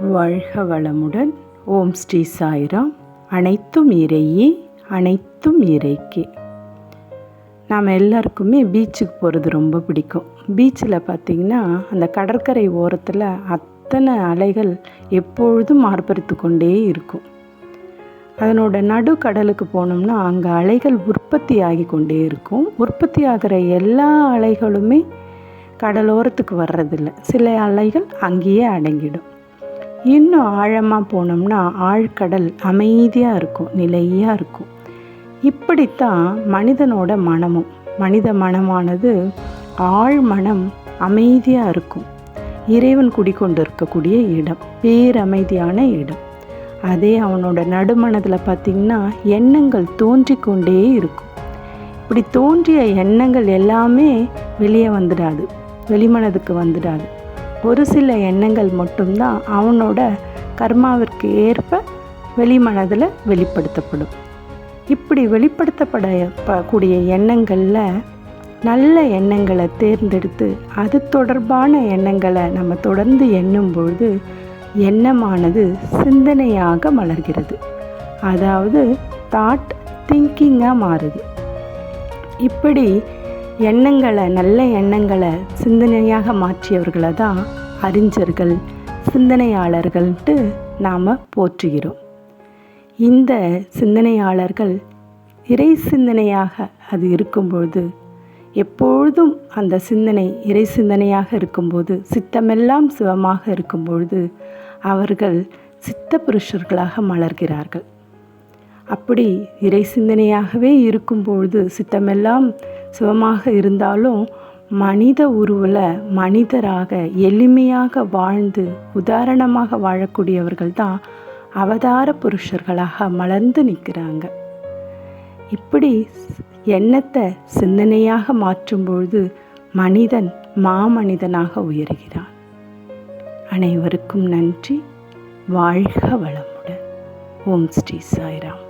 வாழ்க வளமுடன் ஓம் ஸ்ரீ சாய்ராம். அனைத்தும் இறையே அனைத்தும் இறைக்கே. நாம் எல்லாருக்குமே பீச்சுக்கு போகிறது ரொம்ப பிடிக்கும். பீச்சில் பார்த்திங்கன்னா அந்த கடற்கரை ஓரத்தில் அத்தனை அலைகள் எப்பொழுதும் ஆர்ப்பரித்து கொண்டே இருக்கும். அதனோட நடு கடலுக்கு போனோம்னா அங்கே அலைகள் உற்பத்தி ஆகி கொண்டே இருக்கும். உற்பத்தி ஆகிற எல்லா அலைகளுமே கடலோரத்துக்கு வர்றதில்ல. சில அலைகள் அங்கேயே அடங்கிடும். இன்னும் ஆழமாக போனோம்னா ஆழ்கடல் அமைதியாக இருக்கும் நிலையாக இருக்கும். இப்படித்தான் மனிதனோட மனமும் மனித மனமானது ஆழ் மனம் அமைதியாக இருக்கும். இறைவன் குடிக்கொண்டு இருக்கக்கூடிய இடம் பேரமைதியான இடம். அதே அவனோட நடுமனதில் பார்த்திங்கன்னா எண்ணங்கள் தோன்றிக்கொண்டே இருக்கும். இப்படி தோன்றிய எண்ணங்கள் எல்லாமே வெளியே வந்துடாது வெளிமனதுக்கு வந்துடாது. ஒரு சில எண்ணங்கள் மட்டும்தான் அவனோட கர்மாவிற்கு ஏற்ப வெளிமனதில் வெளிப்படுத்தப்படும். இப்படி வெளிப்படுத்தப்பட எண்ணங்களில் நல்ல எண்ணங்களை தேர்ந்தெடுத்து அது தொடர்பான எண்ணங்களை நம்ம தொடர்ந்து எண்ணும் பொழுது எண்ணமானது சிந்தனையாக மலர்கிறது. அதாவது தாட் திங்கிங்காக மாறுது. இப்படி எண்ணங்களை நல்ல எண்ணங்களை சிந்தனையாக மாற்றியவர்களை தான் அறிஞர்கள் சிந்தனையாளர்கள்ட்டு நாம் போற்றுகிறோம். இந்த சிந்தனையாளர்கள் இறை சிந்தனையாக அது இருக்கும்பொழுது எப்பொழுதும் அந்த சிந்தனை இறை சிந்தனையாக இருக்கும்போது சித்தமெல்லாம் சிவமாக இருக்கும்பொழுது அவர்கள் சித்த புருஷர்களாக மலர்கிறார்கள். அப்படி இறை சிந்தனையாகவே இருக்கும்பொழுது சித்தமெல்லாம் சிவமாக இருந்தாலும் மனித உருவில் மனிதராக எளிமையாக வாழ்ந்து உதாரணமாக வாழக்கூடியவர்கள் தான் அவதார புருஷர்களாக மலர்ந்து நிற்கிறாங்க. இப்படி எண்ணத்தை சிந்தனையாக மாற்றும் பொழுது மனிதன் மாமனிதனாக உயர்கிறான். அனைவருக்கும் நன்றி. வாழ்க வளமுடன். ஓம் ஸ்ரீ சாய்ராம்.